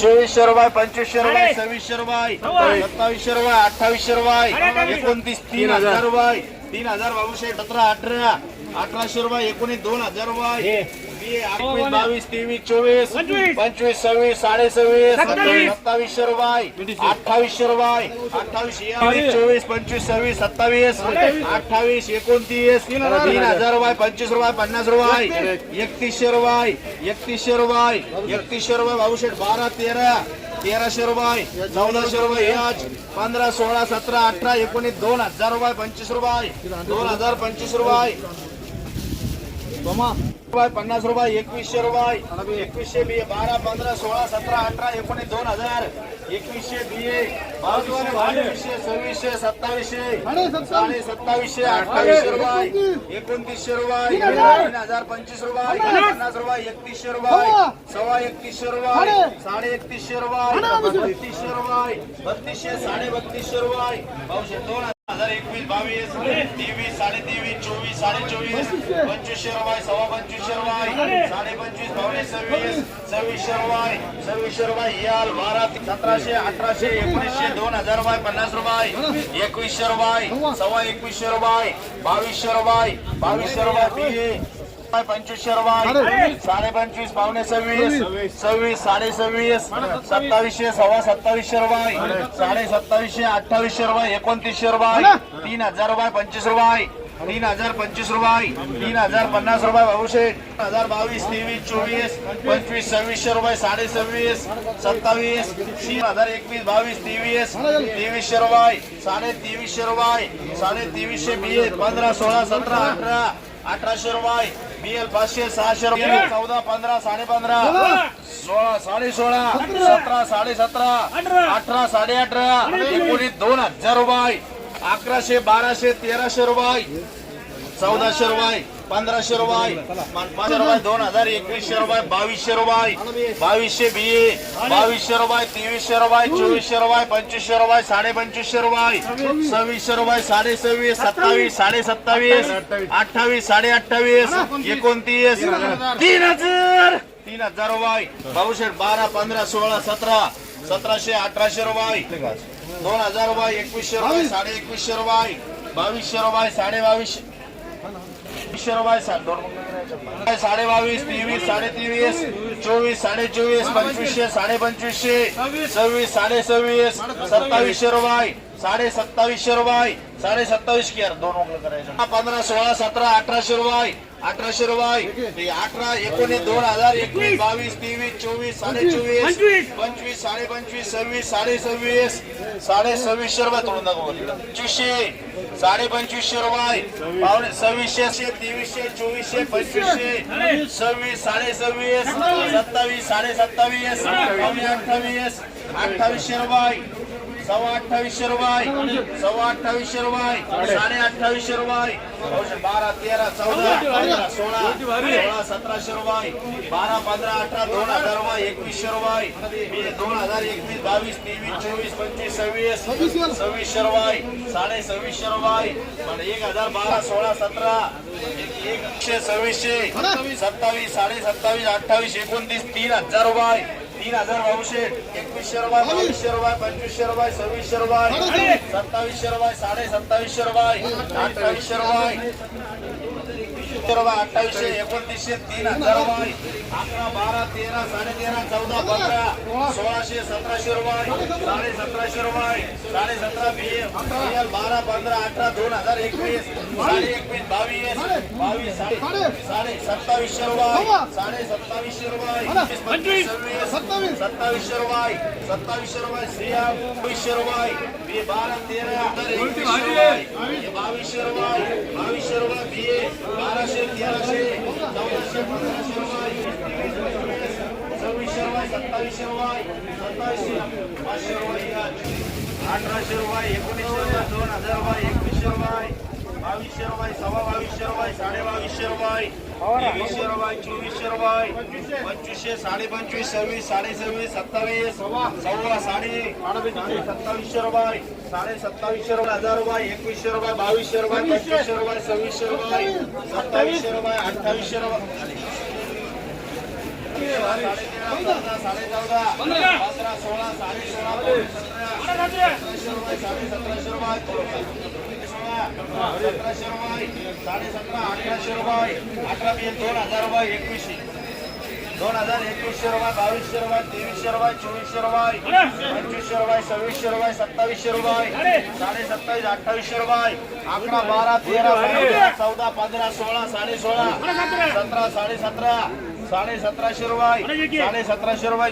चोवीसशे रुपये पंचवीसशे रुपये सव्वीसशे रुपये सत्तावीसशे रुपये अठ्ठावीसशे रुपये एकोणतीस तीन हजार. रुपये तीन हजार बाबूशे सतरा अठरा अठराशे रुपये एकोणीस दोन हजार रुपये. बावीस तेवीस चोवीस पंचवीस. सव्वीस साडे सव्वीस सत्तावीसशे रुपये अठ्ठावीसशे रुपये अठ्ठावीस चोवीस पंचवीस सव्वीस सत्तावीस अठ्ठावीस एकोणतीस तीन हजार रुपये. पंचवीस रुपये पन्नास रुपये एकतीसशे रुपये एकतीसशे रुपये एकतीसशे रुपये बाबूशेठ बारा तेरा तेराशे रुपये चौदाशे रुपये हे आज पंधरा सोळा सतरा अठरा एकोणीस दोन हजार रुपये पंचवीस रुपये दोन हजार पंचवीस रुपये. पन्नास रुपये एकवीसशे रुपये एकवीसशे बी बारा पंधरा सोळा सतरा अठरा एकोणीस दोन हजार एकवीसशे बी ए बावीसशे बावीसशे सव्वीसशे सत्तावीसशे साडे सत्तावीसशे अठ्ठावीसशे रुपये एकोणतीसशे रुपये तीन हजार. पंचवीस रुपये पन्नास. रुपये एकतीसशे रुपये सव्वा एकतीसशे रुपये साडे एकतीसशे रुपये बत्तीसशे रुपये बत्तीसशे साडे बत्तीसशे रुपये पाचशे दोन हजार एकवीस बावीस तेवीस साडे तेवीस चोवीस साडे चोवीस पंचवीस शेरवाय सव्वा पंचवीस शेरवाय साडे पंचवीस बावीस सव्वीस सव्वीस शेरवाय सव्वीस शेरवाय याल बारा सतराशे अठराशे एकोणीसशे दोन हजार रुपये पन्नास रुपये। एकवीस शेरवाय सव्वा एकवीसशे बावीस बावीसशे बावीस बावीसशे रुपये रुपये साडे पंचवीस पावणे सव्वीस. सव्वीस. साडे सव्वीस. सत्तावीसशे सव्वा सत्तावीसशे रुपये साडे सत्तावीसशे अठ्ठावीसशे रुपये एकोणतीसशे रुपये तीन हजार रुपये पंचवीस रुपये. तीन हजार पंचवीस रुपये. तीन हजार पन्नास रुपये तीन हजार बावीस तेवीस चोवीस पंचवीस सव्वीसशे रुपये साडे सव्वीस सत्तावीस. तीन हजार एकवीस बावीस तेवीस तेवीसशे रुपये साडे तेवीसशे रुपये. साडे तेवीसशे बी पंधरा सोळा सतरा अठरा. अठराशे रुपये. बीएल पाचशे सहाशे रुपये. चौदा पंधरा साडे पंधरा सोळा साडे सोळा सतरा साडे सतरा अठरा साडे अठरा एकोणीस दोन हजार रुपये. अकराशे बाराशे तेराशे रुपये. चौदाशे रुपये. पंधराशे रुपये. पंधरा रुपये दोन हजार एकवीसशे रुपये बावीसशे रुपये. बावीसशे बी बावीसशे रुपये तेवीसशे रुपये चोवीसशे रुपये पंचवीसशे रुपये साडे पंचवीसशे रुपये. सव्वीसशे रुपये साडे सव्वीस सत्तावीस साडे सत्तावीस अठ्ठावीस साडे अठ्ठावीस एकोणतीस तीन हजार. तीन हजार रुपये. बाबूशेठ बारा पंधरा सोळा सतरा सतराशे अठराशे रुपये. दोन हजार रुपये एकवीसशे रुपये साडे एकवीसशे रुपये. बावीसशे रुपये साडे बावीसशे वीसशे रुपये सा- दोन रुपये साडे बावीस तेवीस साडे तेवीस चोवीस साडे चोवीस पंचवीसशे साडे पंचवीसशे सव्वीस साडे सव्वीस सत्तावीसशे रुपये साडे सत्तावीसशे रुपये साडे सत्तावीस की यार दोन रुपये करायचं पंधरा सोळा सतरा अठराशे रुपये अठराशे रुपये ते अठरा एकोणीस दोन हजार एकवीस बावीस तेवीस चोवीस साडे चोवीस पंचवीस साडे पंचवीस सव्वीस साडे सव्वीस साडे सव्वीसशे रुपये तोडून दाखव पंचवीसशे साडे पंचवीसशे रुपये पावणे सव्वीसशे तेवीसशे चोवीसशे पंचवीसशे सव्वीस साडे सव्वीस सत्तावीस साडे सत्तावीस पावणे अठ्ठावीस अठ्ठावीसशे रुपये सव्वा अठ्ठावीसशे रुपये. सव्वा अठ्ठावीसशे रुपये. साडे अठ्ठावीसशे रुपये. बारा तेरा चौदा पंधरा सोळा सोळा सतराशे रुपये. बारा पंधरा अठरा दोन हजार रुपये एकवीसशे रुपये. दोन हजार एकवीस बावीस तेवीस चोवीस पंचवीस सव्वीस सव्वीसशे रुपये. साडे सव्वीसशे रुपये. एक हजार बारा सोळा सतरा एकशे सव्वीसशे सत्तावीस साडे सत्तावीस अठ्ठावीस एकोणतीस तीन हजार रुपये. तीन हजार बावीसशे एकवीसशे रुपये बावीसशे रुपये पंचवीसशे रुपये सव्वीसशे रुपये सत्तावीसशे रुपये. साडे सत्तावीसशे रुपये अठ्ठावीसशे रुपये. वीसशे रुपये अठ्ठावीसशे एकोणतीसशे तीन हजार रुपये अकरा बारा तेरा साडेतेरा चौदा पंधरा सोळाशे सतराशे रुपये साडे सतराशे रुपये साडे सतरा बी बारा पंधरा अठरा दोन हजार एकवीस साडे एकवीस बावीस बावीस साडे साडे सत्तावीसशे रुपये साडे सत्तावीसशे रुपये सत्तावीस सत्तावीसशे रुपये सत्तावीसशे रुपये श्रिया बावीसशे रुपये बी बारा तेरा एकवीसशे रुपये बावीसशे रुपये बावीसशे रुपये बी ए बाराशे तेराशे चौदाशे पंधराशे सव्वीसशे रुपये सत्तावीसशे रुपये सत्तावीसशे पाचशे रुपये अठराशे रुपये एकोणीसशे रुपये दोन हजार रुपये एकवीसशे रुपये. बावीसशे रुपये सव्वा बावीसशे रुपये साडे बावीसशे रुपये तेवीसशे रुपये चोवीसशे रुपये पंचवीसशे. साडे पंचवीस सव्वीस साडे सव्वीस सत्तावीस सव्वा. साडे सत्तावीसशे रुपये साडे सत्तावीसशे रुपये हजार रुपये एकवीसशे रुपये बावीसशे रुपये पंचवीसशे रुपये सव्वीसशे रुपये सत्तावीसशे रुपये अठ्ठावीसशे रुपये साडे चौदा पंधरा. सोळा साडे सोळा सतरा सतराशे रुपये साडे सतराशे रुपये सतराशे रुपये साडे सतरा अठराशे रुपये अठरा बी दोन हजार रुपये एकवीसशे दोन हजार एकवीसशे रुपये बावीसशे रुपये तेवीसशे रुपये चोवीसशे रुपये पंचवीसशे रुपये सव्वीसशे रुपये सत्तावीसशे रुपये साडे सत्तावीस अठ्ठावीसशे रुपये अकरा बारा तेरा पंधरा चौदा पंधरा सोळा साडे सोळा सतरा साडे सतरा साडे सतराशे रुपये साडे सतराशे रुपये